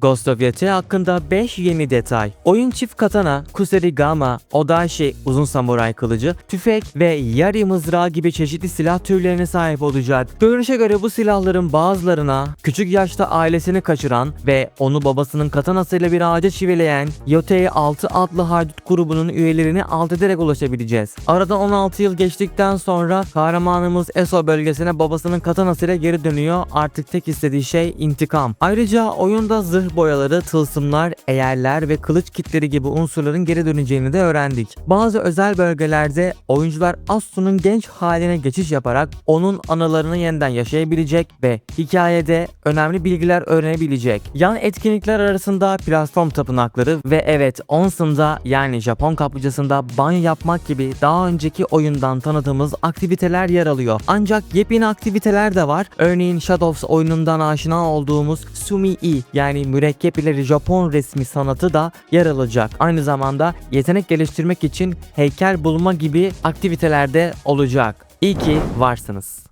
Ghost of Yate hakkında 5 yeni detay. Oyun çift katana, kusarigama, odashi uzun samuray kılıcı, tüfek ve yari mızrağı gibi çeşitli silah türlerine sahip olacak. Görünüşe göre bu silahların bazılarına küçük yaşta ailesini kaçıran ve onu babasının katanasıyla bir ağaca çivileyen Yotei 6 adlı haydut grubunun üyelerini alt ederek ulaşabileceğiz. Aradan 16 yıl geçtikten sonra kahramanımız Eso bölgesine babasının katanasıyla geri dönüyor. Artık tek istediği şey intikam. Ayrıca oyunda zırh boyaları, tılsımlar, eğerler ve kılıç kitleri gibi unsurların geri döneceğini de öğrendik. Bazı özel bölgelerde oyuncular Asu'nun genç haline geçiş yaparak onun anılarını yeniden yaşayabilecek ve hikayede önemli bilgiler öğrenebilecek. Yan etkinlikler arasında platform tapınakları ve evet Onsen'da yani Japon kaplıcasında banyo yapmak gibi daha önceki oyundan tanıdığımız aktiviteler yer alıyor. Ancak yepyeni aktiviteler de var. Örneğin Shadows oyunundan aşina olduğumuz Sumi-i yani mürekkep ile Japon resmi sanatı da yer alacak. Aynı zamanda yetenek geliştirmek için heykel bulma gibi aktivitelerde olacak. İyi ki varsınız.